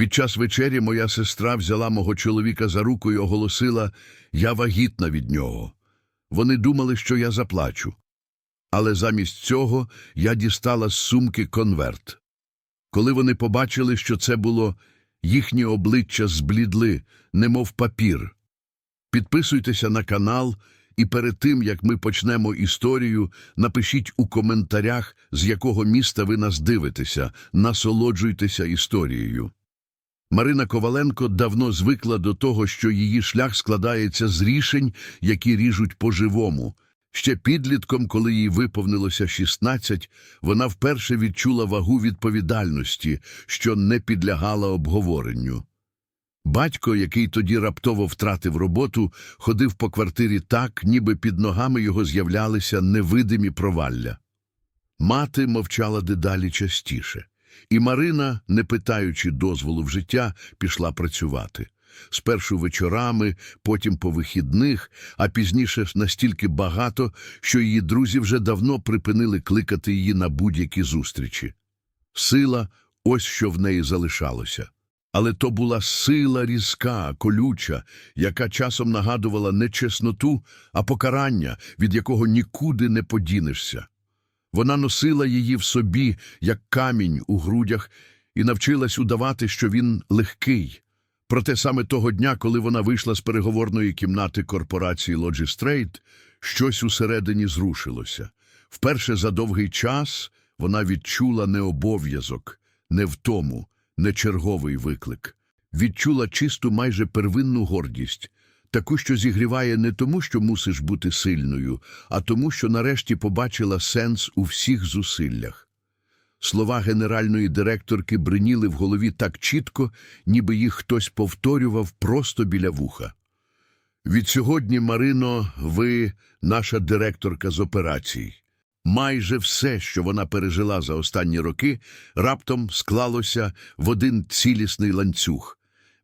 Під час вечері моя сестра взяла мого чоловіка за руку і оголосила, я вагітна від нього. Вони думали, що я заплачу. Але замість цього я дістала з сумки конверт. Коли вони побачили, що це було, їхні обличчя зблідли, немов папір. Підписуйтеся на канал, і перед тим, як ми почнемо історію, напишіть у коментарях, з якого міста ви нас дивитеся, насолоджуйтеся історією. Марина Коваленко давно звикла до того, що її шлях складається з рішень, які ріжуть по-живому. Ще підлітком, коли їй виповнилося 16, вона вперше відчула вагу відповідальності, що не підлягала обговоренню. Батько, який тоді раптово втратив роботу, ходив по квартирі так, ніби під ногами його з'являлися невидимі провалля. Мати мовчала дедалі частіше, і Марина, не питаючи дозволу в життя, пішла працювати. Спершу вечорами, потім по вихідних, а пізніше настільки багато, що її друзі вже давно припинили кликати її на будь-які зустрічі. Сила – ось що в неї залишалося. Але то була сила різка, колюча, яка часом нагадувала не чесноту, а покарання, від якого нікуди не подінешся. Вона носила її в собі, як камінь у грудях, і навчилась удавати, що він легкий. Проте саме того дня, коли вона вийшла з переговорної кімнати корпорації Logistrade, щось усередині зрушилося. Вперше за довгий час вона відчула не обов'язок, не втому, не черговий виклик. Відчула чисту майже первинну гордість, таку, що зігріває не тому, що мусиш бути сильною, а тому, що нарешті побачила сенс у всіх зусиллях. Слова генеральної директорки бриніли в голові так чітко, ніби їх хтось повторював просто біля вуха. Від сьогодні, Марино, ви наша директорка з операцій. Майже все, що вона пережила за останні роки, раптом склалося в один цілісний ланцюг.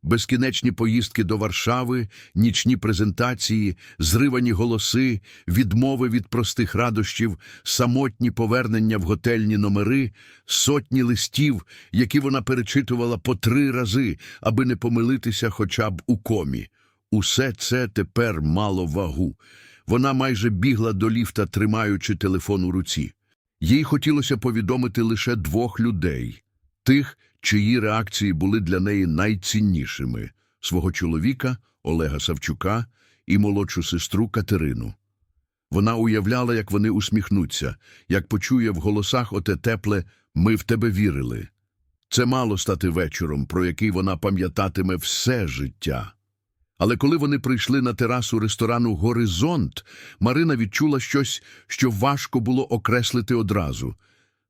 Безкінечні поїздки до Варшави, нічні презентації, зривані голоси, відмови від простих радощів, самотні повернення в готельні номери, сотні листів, які вона перечитувала по три рази, аби не помилитися хоча б у комі. Усе це тепер мало вагу. Вона майже бігла до ліфта, тримаючи телефон у руці. Їй хотілося повідомити лише двох людей тих, чиї реакції були для неї найціннішими свого чоловіка Олега Савчука і молодшу сестру Катерину. Вона уявляла, як вони усміхнуться, як почує в голосах оте тепле Ми в тебе вірили. Це мало стати вечором, про який вона пам'ятатиме все життя. Але коли вони прийшли на терасу ресторану Горизонт, Марина відчула щось, що важко було окреслити одразу,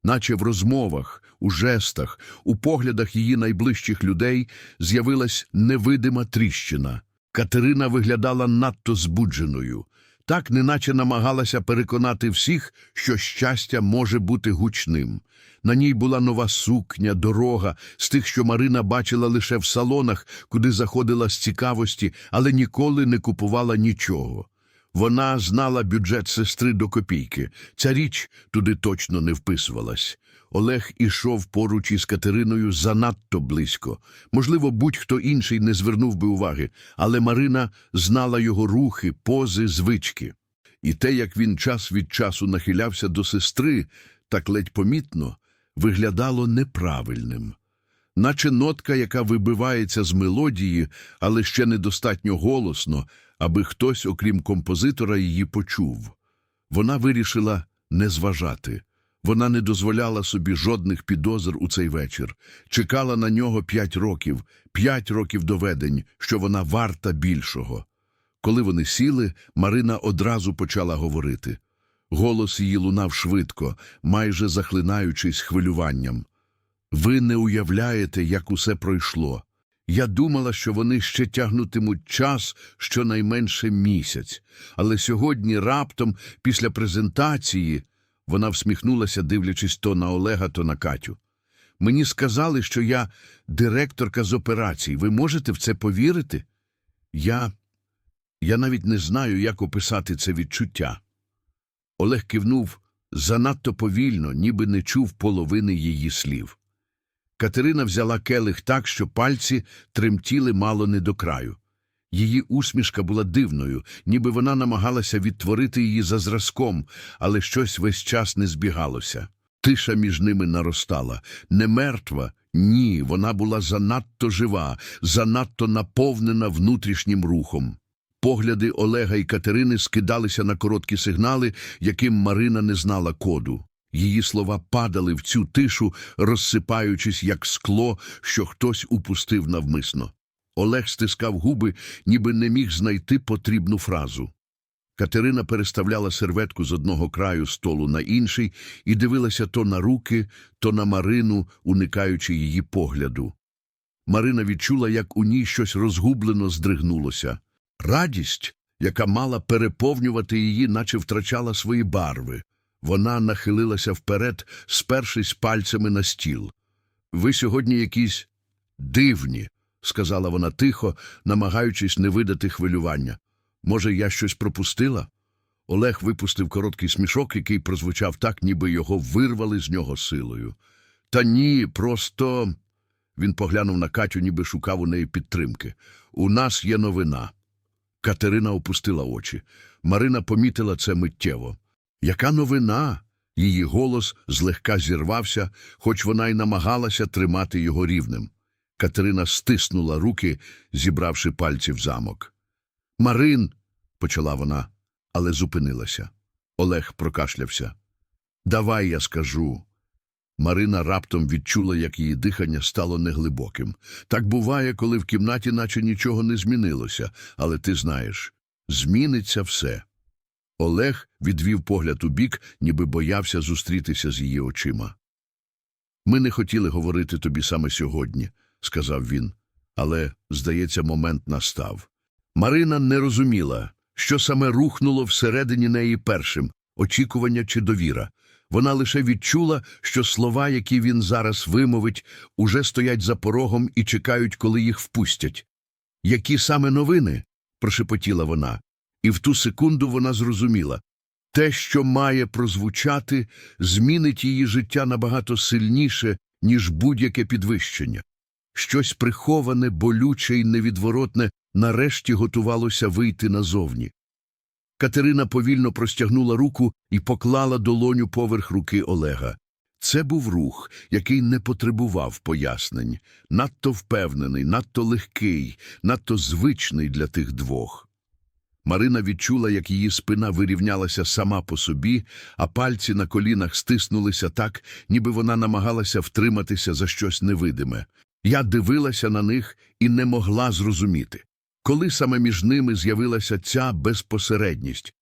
наче в розмовах, у жестах, у поглядах її найближчих людей з'явилась невидима тріщина. Катерина виглядала надто збудженою, так неначе намагалася переконати всіх, що щастя може бути гучним. На ній була нова сукня, дорога, з тих, що Марина бачила лише в салонах, куди заходила з цікавості, але ніколи не купувала нічого. Вона знала бюджет сестри до копійки. Ця річ туди точно не вписувалась. Олег ішов поруч із Катериною занадто близько. Можливо, будь-хто інший не звернув би уваги, але Марина знала його рухи, пози, звички. І те, як він час від часу нахилявся до сестри, так ледь помітно, виглядало неправильним. Наче нотка, яка вибивається з мелодії, але ще недостатньо голосно, аби хтось, окрім композитора, її почув. Вона вирішила не зважати. Вона не дозволяла собі жодних підозр у цей вечір. Чекала на нього п'ять років, п'ять років доведень, що вона варта більшого. Коли вони сіли, Марина одразу почала говорити. Голос її лунав швидко, майже захлинаючись хвилюванням. Ви не уявляєте, як усе пройшло. Я думала, що вони ще тягнутимуть час щонайменше місяць. Але сьогодні, раптом, після презентації, вона всміхнулася, дивлячись то на Олега, то на Катю. Мені сказали, що я директорка з операцій. Ви можете в це повірити? Я. Я навіть не знаю, як описати це відчуття. Олег кивнув занадто повільно, ніби не чув половини її слів. Катерина взяла келих так, що пальці тремтіли мало не до краю. Її усмішка була дивною, ніби вона намагалася відтворити її за зразком, але щось весь час не збігалося. Тиша між ними наростала. Не мертва, ні, вона була занадто жива, занадто наповнена внутрішнім рухом. Погляди Олега і Катерини скидалися на короткі сигнали, яким Марина не знала коду. Її слова падали в цю тишу, розсипаючись, як скло, що хтось упустив навмисно. Олег стискав губи, ніби не міг знайти потрібну фразу. Катерина переставляла серветку з одного краю столу на інший і дивилася то на руки, то на Марину, уникаючи її погляду. Марина відчула, як у ній щось розгублено здригнулося. Радість, яка мала переповнювати її, наче втрачала свої барви. Вона нахилилася вперед, спершись пальцями на стіл. Ви сьогодні якісь дивні, сказала вона тихо, намагаючись не видати хвилювання. Може, я щось пропустила? Олег випустив короткий смішок, який прозвучав так, ніби його вирвали з нього силою. Та ні, просто. Він поглянув на Катю, ніби шукав у неї підтримки. У нас є новина. Катерина опустила очі. Марина помітила це миттєво. Яка новина? Її голос злегка зірвався, хоч вона й намагалася тримати його рівнем. Катерина стиснула руки, зібравши пальці в замок. Марин, почала вона, але зупинилася. Олег прокашлявся. Давай я скажу. Марина раптом відчула, як її дихання стало неглибоким. Так буває, коли в кімнаті наче нічого не змінилося, але ти знаєш, зміниться все. Олег відвів погляд у бік, ніби боявся зустрітися з її очима. Ми не хотіли говорити тобі саме сьогодні, сказав він, але, здається, момент настав. Марина не розуміла, що саме рухнуло всередині неї першим очікування чи довіра. Вона лише відчула, що слова, які він зараз вимовить, уже стоять за порогом і чекають, коли їх впустять. Які саме новини? прошепотіла вона, і в ту секунду вона зрозуміла. Те, що має прозвучати, змінить її життя набагато сильніше, ніж будь-яке підвищення. Щось приховане, болюче і невідворотне нарешті готувалося вийти назовні. Катерина повільно простягнула руку і поклала долоню поверх руки Олега. Це був рух, який не потребував пояснень, надто впевнений, надто легкий, надто звичний для тих двох. Марина відчула, як її спина вирівнялася сама по собі, а пальці на колінах стиснулися так, ніби вона намагалася втриматися за щось невидиме. Я дивилася на них і не могла зрозуміти, коли саме між ними з'явилася ця безпосередність.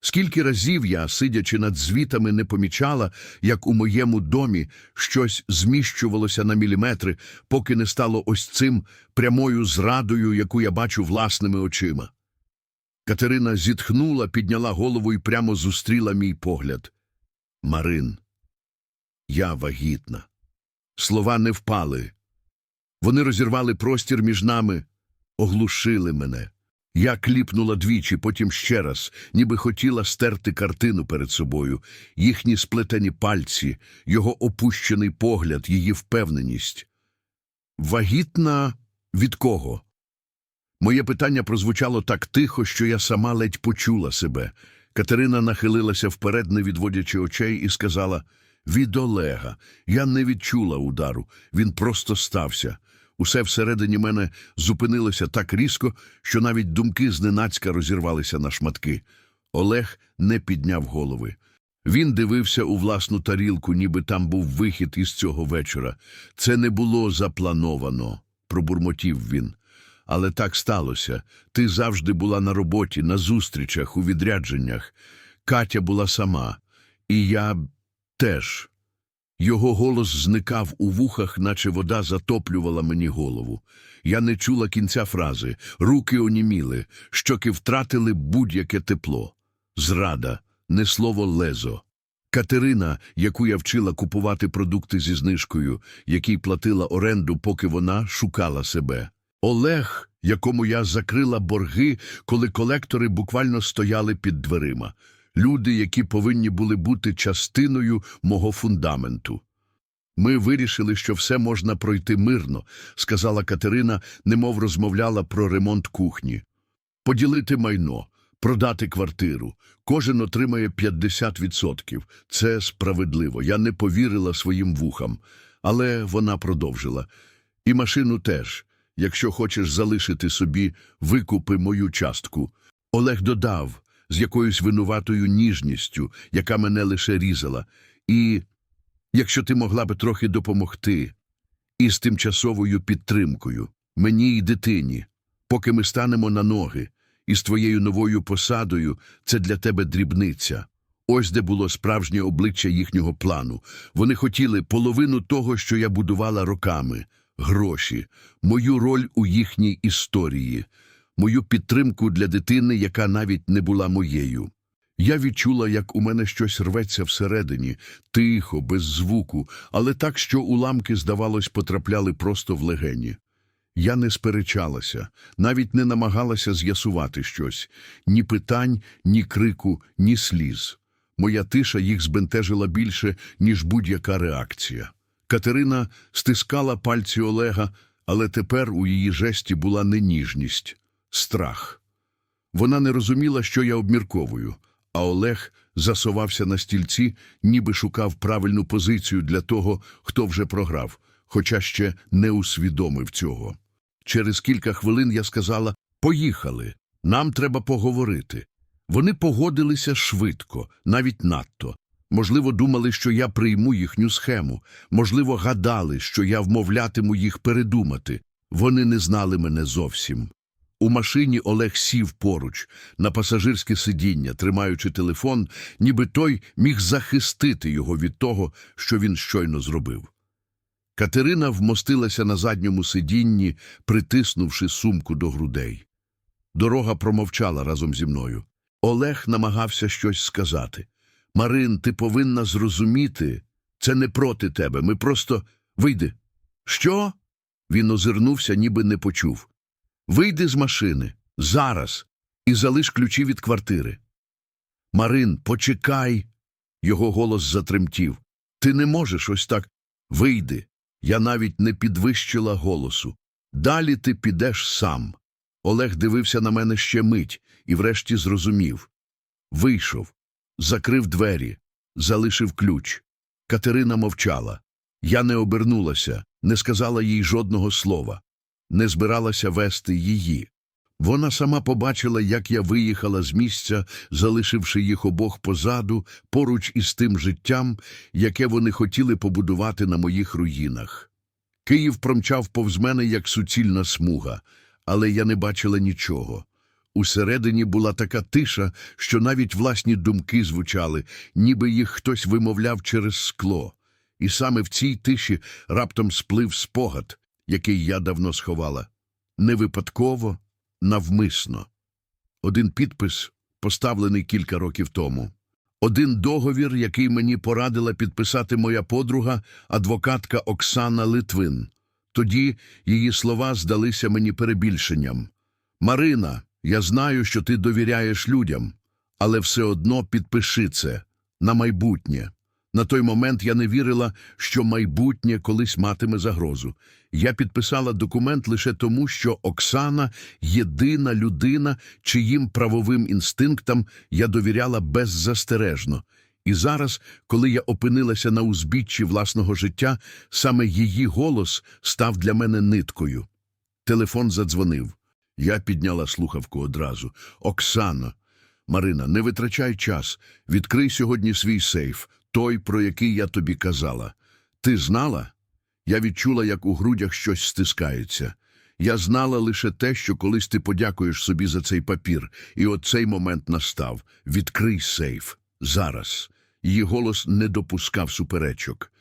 Скільки разів я, сидячи над звітами, не помічала, як у моєму домі щось зміщувалося на міліметри, поки не стало ось цим прямою зрадою, яку я бачу власними очима. Катерина зітхнула, підняла голову і прямо зустріла мій погляд. Марин, я вагітна. Слова не впали. Вони розірвали простір між нами, оглушили мене. Я кліпнула двічі, потім ще раз, ніби хотіла стерти картину перед собою, їхні сплетені пальці, його опущений погляд, її впевненість. Вагітна від кого? Моє питання прозвучало так тихо, що я сама ледь почула себе. Катерина нахилилася вперед, не відводячи очей, і сказала від Олега. Я не відчула удару, він просто стався. Усе всередині мене зупинилося так різко, що навіть думки зненацька розірвалися на шматки. Олег не підняв голови. Він дивився у власну тарілку, ніби там був вихід із цього вечора. Це не було заплановано, пробурмотів він. Але так сталося. Ти завжди була на роботі, на зустрічах, у відрядженнях. Катя була сама. І я теж. Його голос зникав у вухах, наче вода затоплювала мені голову. Я не чула кінця фрази, руки оніміли, щоки втратили будь-яке тепло. Зрада, не слово лезо. Катерина, яку я вчила купувати продукти зі знижкою, якій платила оренду, поки вона шукала себе. Олег, якому я закрила борги, коли колектори буквально стояли під дверима. Люди, які повинні були бути частиною мого фундаменту. Ми вирішили, що все можна пройти мирно, сказала Катерина, немов розмовляла про ремонт кухні. Поділити майно, продати квартиру. Кожен отримає 50%. Це справедливо. Я не повірила своїм вухам. Але вона продовжила. І машину теж. Якщо хочеш залишити собі, викупи мою частку. Олег додав з якоюсь винуватою ніжністю, яка мене лише різала. І якщо ти могла би трохи допомогти, і з тимчасовою підтримкою, мені і дитині, поки ми станемо на ноги, і з твоєю новою посадою це для тебе дрібниця. Ось де було справжнє обличчя їхнього плану. Вони хотіли половину того, що я будувала роками, гроші, мою роль у їхній історії, мою підтримку для дитини, яка навіть не була моєю. Я відчула, як у мене щось рветься всередині, тихо, без звуку, але так, що уламки, здавалось, потрапляли просто в легені. Я не сперечалася, навіть не намагалася з'ясувати щось ні питань, ні крику, ні сліз. Моя тиша їх збентежила більше, ніж будь-яка реакція. Катерина стискала пальці Олега, але тепер у її жесті була не ніжність, страх. Вона не розуміла, що я обмірковую, а Олег засувався на стільці, ніби шукав правильну позицію для того, хто вже програв, хоча ще не усвідомив цього. Через кілька хвилин я сказала «Поїхали, нам треба поговорити». Вони погодилися швидко, навіть надто. Можливо, думали, що я прийму їхню схему. Можливо, гадали, що я вмовлятиму їх передумати. Вони не знали мене зовсім. У машині Олег сів поруч, на пасажирське сидіння, тримаючи телефон, ніби той міг захистити його від того, що він щойно зробив. Катерина вмостилася на задньому сидінні, притиснувши сумку до грудей. Дорога промовчала разом зі мною. Олег намагався щось сказати. Марин, ти повинна зрозуміти, це не проти тебе. Ми просто вийди. Що? Він озирнувся, ніби не почув. Вийди з машини зараз і залиш ключі від квартири. Марин, почекай. Його голос затремтів. Ти не можеш ось так. Вийди. Я навіть не підвищила голосу. Далі ти підеш сам. Олег дивився на мене ще мить і врешті зрозумів. Вийшов, закрив двері, залишив ключ. Катерина мовчала. Я не обернулася, не сказала їй жодного слова, не збиралася вести її. Вона сама побачила, як я виїхала з місця, залишивши їх обох позаду, поруч із тим життям, яке вони хотіли побудувати на моїх руїнах. Київ промчав повз мене, як суцільна смуга, але я не бачила нічого. Усередині була така тиша, що навіть власні думки звучали, ніби їх хтось вимовляв через скло. І саме в цій тиші раптом сплив спогад, який я давно сховала. Не випадково, навмисно. Один підпис, поставлений кілька років тому. Один договір, який мені порадила підписати моя подруга, адвокатка Оксана Литвин. Тоді її слова здалися мені перебільшенням. Марина, я знаю, що ти довіряєш людям, але все одно підпиши це на майбутнє. На той момент я не вірила, що майбутнє колись матиме загрозу. Я підписала документ лише тому, що Оксана єдина людина, чиїм правовим інстинктам я довіряла беззастережно. І зараз, коли я опинилася на узбіччі власного життя, саме її голос став для мене ниткою. Телефон задзвонив. Я підняла слухавку одразу. Оксано, Марина, не витрачай час. Відкрий сьогодні свій сейф, той, про який я тобі казала. Ти знала? Я відчула, як у грудях щось стискається. Я знала лише те, що колись ти подякуєш собі за цей папір, і от цей момент настав. Відкрий сейф. Зараз. Її голос не допускав суперечок.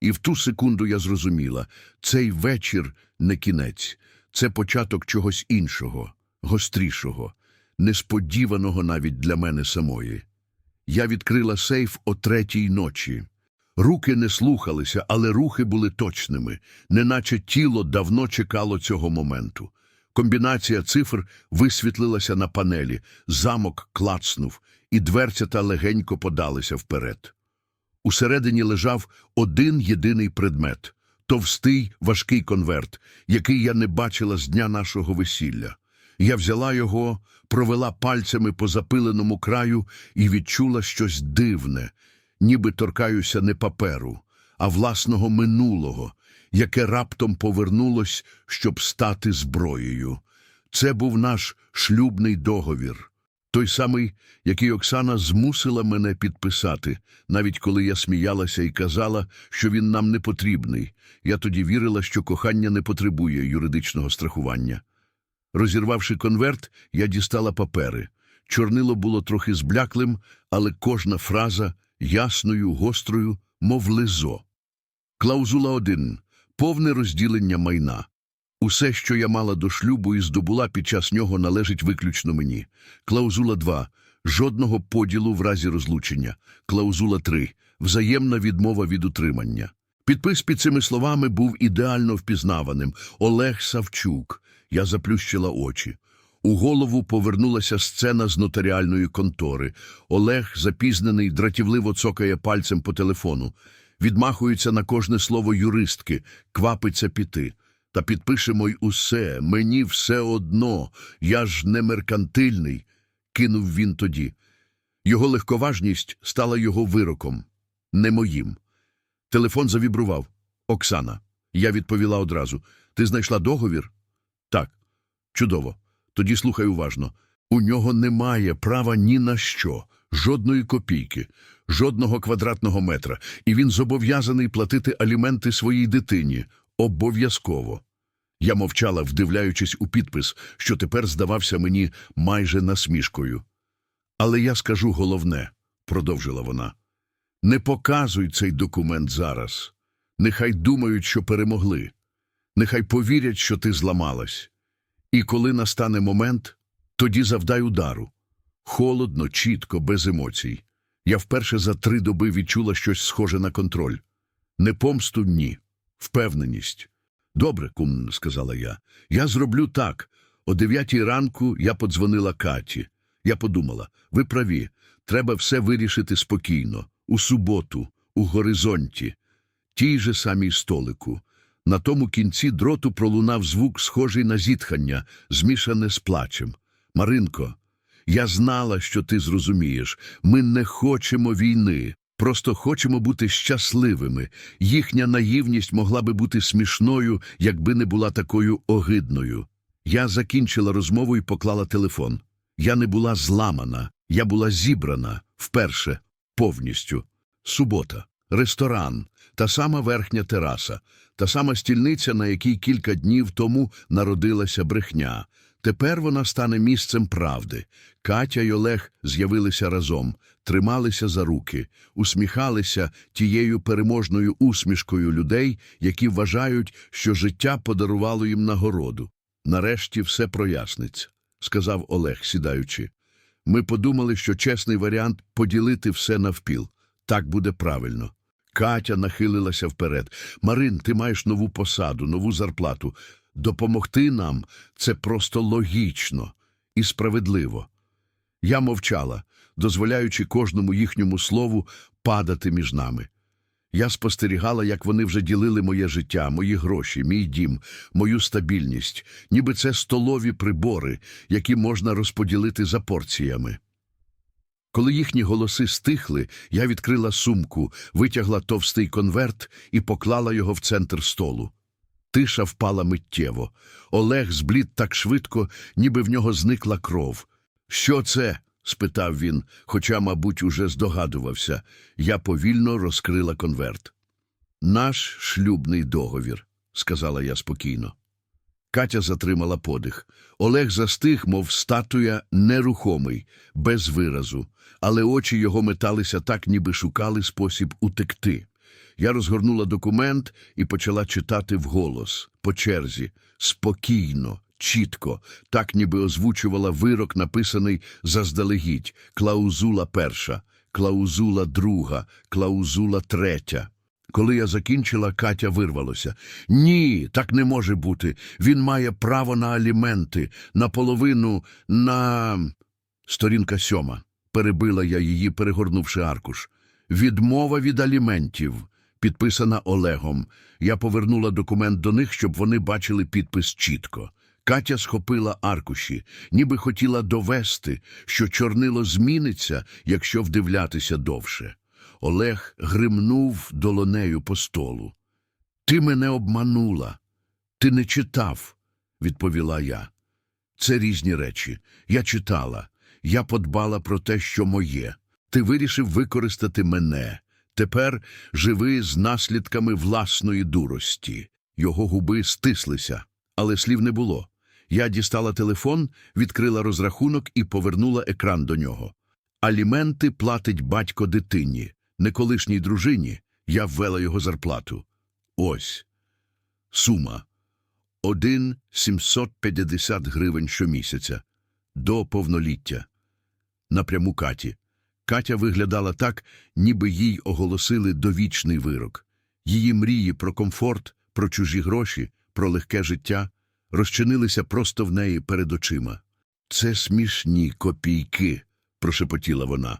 І в ту секунду я зрозуміла, цей вечір не кінець, це початок чогось іншого, гострішого, несподіваного навіть для мене самої. Я відкрила сейф о третій ночі. Руки не слухалися, але рухи були точними, неначе тіло давно чекало цього моменту. Комбінація цифр висвітлилася на панелі, замок клацнув, і дверцята легенько подалися вперед. Усередині лежав один єдиний предмет товстий важкий конверт, який я не бачила з дня нашого весілля. Я взяла його, провела пальцями по запиленому краю і відчула щось дивне, ніби торкаюся не паперу, а власного минулого, яке раптом повернулось, щоб стати зброєю. Це був наш шлюбний договір. Той самий, який Оксана змусила мене підписати, навіть коли я сміялася і казала, що він нам не потрібний. Я тоді вірила, що кохання не потребує юридичного страхування. Розірвавши конверт, я дістала папери. Чорнило було трохи збляклим, але кожна фраза ясною, гострою, мов лизо. Клаузула 1. Повне розділення майна. Усе, що я мала до шлюбу і здобула під час нього, належить виключно мені. Клаузула 2. Жодного поділу в разі розлучення. Клаузула 3. Взаємна відмова від утримання. Підпис під цими словами був ідеально впізнаваним. Олег Савчук. Я заплющила очі. У голову повернулася сцена з нотаріальної контори. Олег, запізнений, дратівливо цокає пальцем по телефону. Відмахується на кожне слово юристки, квапиться піти. Та підпишемо й усе, мені все одно, я ж не меркантильний, кинув він тоді. Його легковажність стала його вироком, не моїм. Телефон завібрував. Оксана. Я відповіла одразу. Ти знайшла договір? Так. Чудово. Тоді слухай уважно. У нього немає права ні на що, жодної копійки, жодного квадратного метра, і він зобов'язаний платити аліменти своїй дитині. Обов'язково. Я мовчала, вдивляючись у підпис, що тепер здавався мені майже насмішкою. Але я скажу головне, продовжила вона. Не показуй цей документ зараз. Нехай думають, що перемогли. Нехай повірять, що ти зламалась. І коли настане момент, тоді завдай удару. Холодно, чітко, без емоцій. Я вперше за три доби відчула щось схоже на контроль. Не помсту, ні. Впевненість. Добре, кум, сказала я. Я зроблю так. О дев'ятій ранку я подзвонила Каті. Я подумала, ви праві, треба все вирішити спокійно, у суботу, у горизонті, тій же самій столику. На тому кінці дроту пролунав звук, схожий на зітхання, змішане з плачем. Маринко, я знала, що ти зрозумієш. Ми не хочемо війни, просто хочемо бути щасливими. Їхня наївність могла би бути смішною, якби не була такою огидною. Я закінчила розмову і поклала телефон. Я не була зламана, я була зібрана вперше, повністю. Субота, ресторан, та сама верхня тераса, та сама стільниця, на якій кілька днів тому народилася брехня. Тепер вона стане місцем правди. Катя й Олег з'явилися разом, трималися за руки, усміхалися тією переможною усмішкою людей, які вважають, що життя подарувало їм нагороду. Нарешті все проясниться, сказав Олег, сідаючи. Ми подумали, що чесний варіант поділити все навпіл. Так буде правильно. Катя нахилилася вперед. Марин, ти маєш нову посаду, нову зарплату. Допомогти нам це просто логічно і справедливо. Я мовчала, дозволяючи кожному їхньому слову падати між нами. Я спостерігала, як вони вже ділили моє життя, мої гроші, мій дім, мою стабільність, ніби це столові прибори, які можна розподілити за порціями. Коли їхні голоси стихли, я відкрила сумку, витягла товстий конверт і поклала його в центр столу. Тиша впала миттєво. Олег зблід так швидко, ніби в нього зникла кров. Що це? спитав він, хоча, мабуть, уже здогадувався. Я повільно розкрила конверт. Наш шлюбний договір, сказала я спокійно. Катя затримала подих. Олег застиг, мов статуя нерухомий, без виразу, але очі його металися так, ніби шукали спосіб утекти. Я розгорнула документ і почала читати вголос, по черзі, спокійно, чітко, так ніби озвучувала вирок, написаний заздалегідь, клаузула перша, клаузула друга, клаузула третя. Коли я закінчила, Катя вирвалося. Ні, так не може бути. Він має право на аліменти, на половину, на. Сторінка сьома. Перебила я її, перегорнувши аркуш. Відмова від аліментів, підписана Олегом. Я повернула документ до них, щоб вони бачили підпис чітко. Катя схопила аркуші, ніби хотіла довести, що чорнило зміниться, якщо вдивлятися довше. Олег гримнув долонею по столу. Ти мене обманула. Ти не читав, відповіла я. Це різні речі. Я читала. Я подбала про те, що моє. Ти вирішив використати мене. Тепер живи з наслідками власної дурості. Його губи стислися, але слів не було. Я дістала телефон, відкрила розрахунок і повернула екран до нього. Аліменти платить батько дитині, не колишній дружині. Я ввела його зарплату. Ось. Сума. Один 750 гривень щомісяця. До повноліття. Напряму Каті. Катя виглядала так, ніби їй оголосили довічний вирок. Її мрії про комфорт, про чужі гроші, про легке життя розчинилися просто в неї перед очима. Це смішні копійки, прошепотіла вона.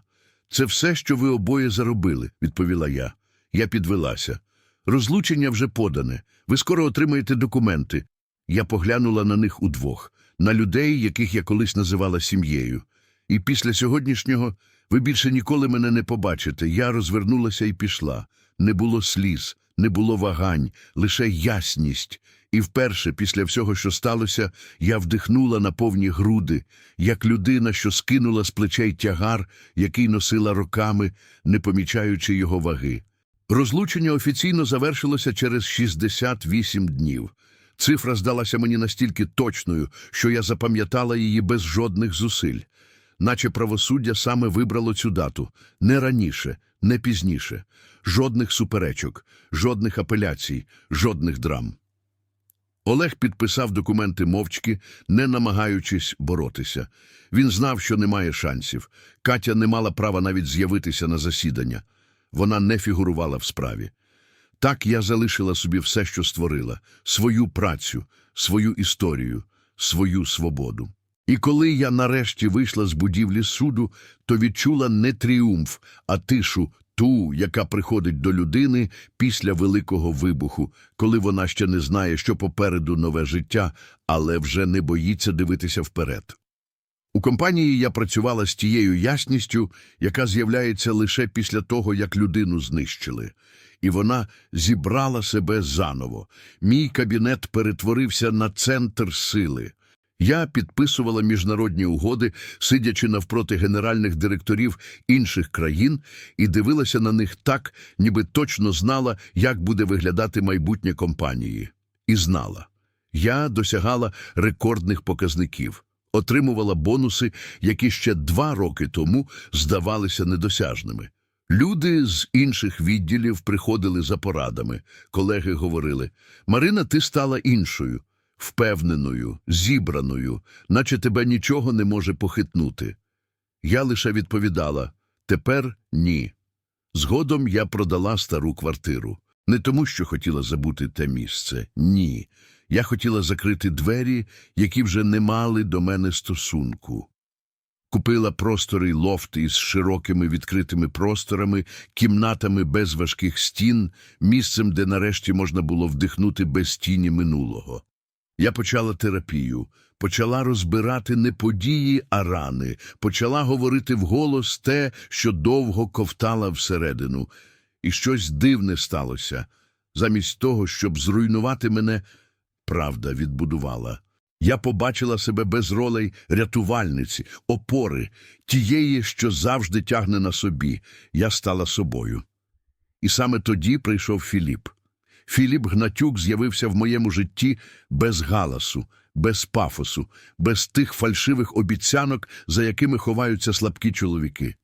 Це все, що ви обоє заробили, відповіла я. Я підвелася. Розлучення вже подане. Ви скоро отримаєте документи. Я поглянула на них удвох, на людей, яких я колись називала сім'єю. І після сьогоднішнього ви більше ніколи мене не побачите. Я розвернулася і пішла. Не було сліз, не було вагань, лише ясність. І вперше, після всього, що сталося, я вдихнула на повні груди, як людина, що скинула з плечей тягар, який носила роками, не помічаючи його ваги. Розлучення офіційно завершилося через 68 днів. Цифра здалася мені настільки точною, що я запам'ятала її без жодних зусиль. Наче правосуддя саме вибрало цю дату. Не раніше, не пізніше. Жодних суперечок, жодних апеляцій, жодних драм. Олег підписав документи мовчки, не намагаючись боротися. Він знав, що немає шансів. Катя не мала права навіть з'явитися на засідання. Вона не фігурувала в справі. Так я залишила собі все, що створила, свою працю, свою історію, свою свободу. І коли я нарешті вийшла з будівлі суду, то відчула не тріумф, а тишу ту, яка приходить до людини після великого вибуху, коли вона ще не знає, що попереду нове життя, але вже не боїться дивитися вперед. У компанії я працювала з тією ясністю, яка з'являється лише після того, як людину знищили. І вона зібрала себе заново. Мій кабінет перетворився на центр сили. Я підписувала міжнародні угоди, сидячи навпроти генеральних директорів інших країн, і дивилася на них так, ніби точно знала, як буде виглядати майбутнє компанії. І знала. Я досягала рекордних показників, отримувала бонуси, які ще два роки тому здавалися недосяжними. Люди з інших відділів приходили за порадами. Колеги говорили: Марина, ти стала іншою впевненою, зібраною, наче тебе нічого не може похитнути. Я лише відповідала тепер ні. Згодом я продала стару квартиру. Не тому, що хотіла забути те місце. Ні. Я хотіла закрити двері, які вже не мали до мене стосунку. Купила просторий лофт із широкими відкритими просторами, кімнатами без важких стін, місцем, де нарешті можна було вдихнути без тіні минулого. Я почала терапію, почала розбирати не події, а рани, почала говорити вголос те, що довго ковтала всередину. І щось дивне сталося. Замість того, щоб зруйнувати мене, правда відбудувала. Я побачила себе без ролей рятувальниці, опори, тієї, що завжди тягне на собі. Я стала собою. І саме тоді прийшов Філіп. Філіп Гнатюк з'явився в моєму житті без галасу, без пафосу, без тих фальшивих обіцянок, за якими ховаються слабкі чоловіки.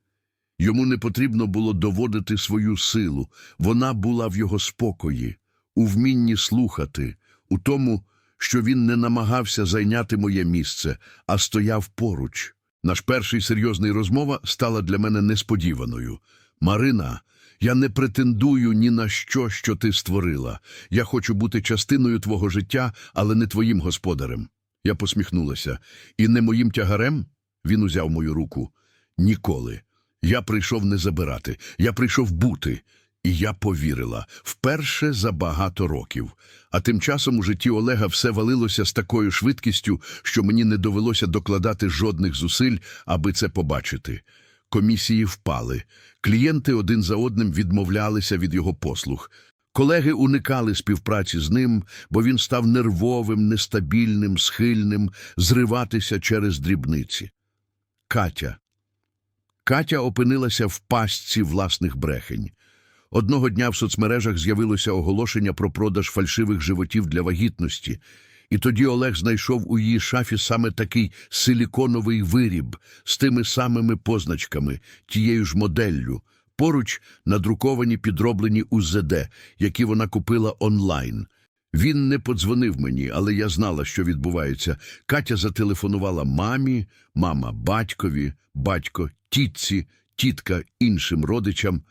Йому не потрібно було доводити свою силу, вона була в його спокої, у вмінні слухати, у тому, що він не намагався зайняти моє місце, а стояв поруч. Наш перший серйозний розмова стала для мене несподіваною. Марина, я не претендую ні на що, що ти створила. Я хочу бути частиною твого життя, але не твоїм господарем. Я посміхнулася. І не моїм тягарем? Він узяв мою руку. Ніколи. Я прийшов не забирати, я прийшов бути. І я повірила вперше за багато років. А тим часом у житті Олега все валилося з такою швидкістю, що мені не довелося докладати жодних зусиль, аби це побачити. Комісії впали. Клієнти один за одним відмовлялися від його послуг. Колеги уникали співпраці з ним, бо він став нервовим, нестабільним, схильним, зриватися через дрібниці. Катя. Катя опинилася в пастці власних брехень. Одного дня в соцмережах з'явилося оголошення про продаж фальшивих животів для вагітності, і тоді Олег знайшов у її шафі саме такий силіконовий виріб з тими самими позначками, тією ж моделлю, поруч надруковані підроблені УЗД, які вона купила онлайн. Він не подзвонив мені, але я знала, що відбувається. Катя зателефонувала мамі, мама батькові, батько тітці, тітка іншим родичам,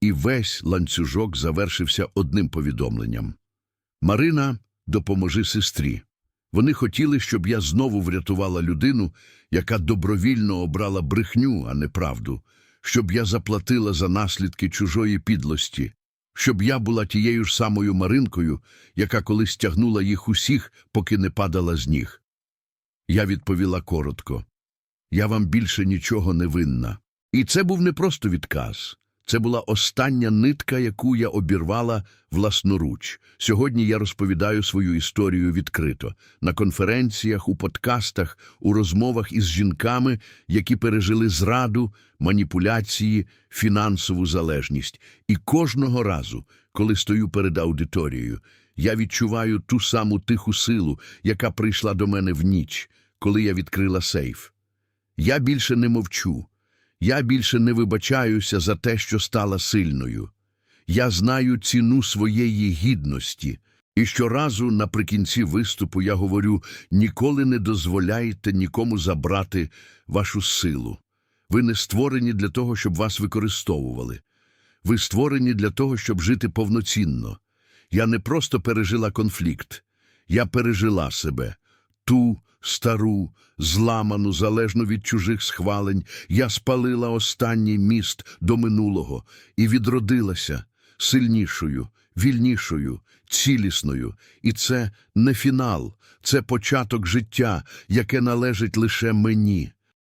і весь ланцюжок завершився одним повідомленням. Марина, допоможи сестрі. Вони хотіли, щоб я знову врятувала людину, яка добровільно обрала брехню, а не правду, щоб я заплатила за наслідки чужої підлості, щоб я була тією ж самою Маринкою, яка колись тягнула їх усіх, поки не падала з ніг. Я відповіла коротко. Я вам більше нічого не винна. І це був не просто відказ. Це була остання нитка, яку я обірвала власноруч. Сьогодні я розповідаю свою історію відкрито на конференціях, у подкастах, у розмовах із жінками, які пережили зраду, маніпуляції, фінансову залежність. І кожного разу, коли стою перед аудиторією, я відчуваю ту саму тиху силу, яка прийшла до мене в ніч, коли я відкрила сейф. Я більше не мовчу. Я більше не вибачаюся за те, що стала сильною. Я знаю ціну своєї гідності, і щоразу наприкінці виступу я говорю: ніколи не дозволяйте нікому забрати вашу силу. Ви не створені для того, щоб вас використовували. Ви створені для того, щоб жити повноцінно. Я не просто пережила конфлікт, я пережила себе, ту стару, зламану, залежну від чужих схвалень, я спалила останній міст до минулого і відродилася сильнішою, вільнішою, цілісною. І це не фінал, це початок життя, яке належить лише мені.